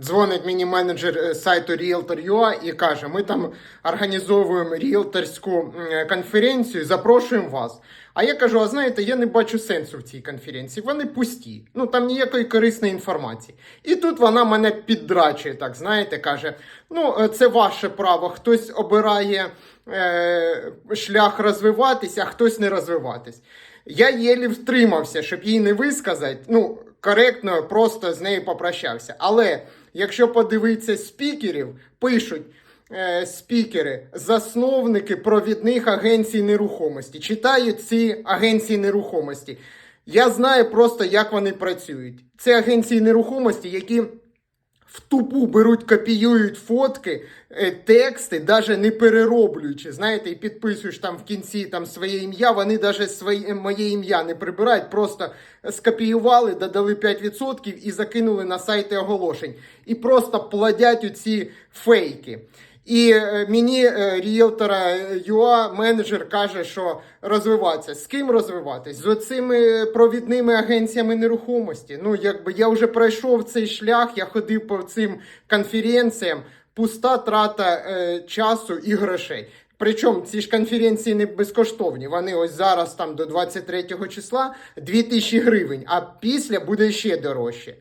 Дзвонить мені менеджер е, сайту Realtor.ua і каже: ми там організовуємо ріелторську е, конференцію, запрошуємо вас. А я кажу: а знаєте, я не бачу сенсу в цій конференції. Вони пусті. Ну там ніякої корисної інформації. І тут вона мене піддрачує, так знаєте, каже: ну, е, це ваше право. Хтось обирає е, шлях розвиватися, а хтось не розвиватись. Я єлі втримався, щоб їй не висказати. Ну, коректно, просто з нею попрощався. Але якщо подивитися спікерів, пишуть е, спікери, засновники провідних агенцій нерухомості, читають ці агенції нерухомості. Я знаю просто, як вони працюють. Це агенції нерухомості, які в тупу беруть, копіюють фотки, е, тексти, навіть не перероблюючи. Знаєте, і підписуєш там в кінці там своє ім'я. Вони навіть своє моє ім'я не прибирають, просто скопіювали, додали 5% і закинули на сайти оголошень. І просто плодять ці фейки. І е, мені е, ріелтора ЮА менеджер каже, що розвиватися. З ким розвиватись? З оцими провідними агенціями нерухомості. Ну, якби я вже пройшов цей шлях, я ходив по цим конференціям, пуста трата е, часу і грошей. Причому ці ж конференції не безкоштовні. Вони ось зараз там до 23 числа 2000 гривень, а після буде ще дорожче.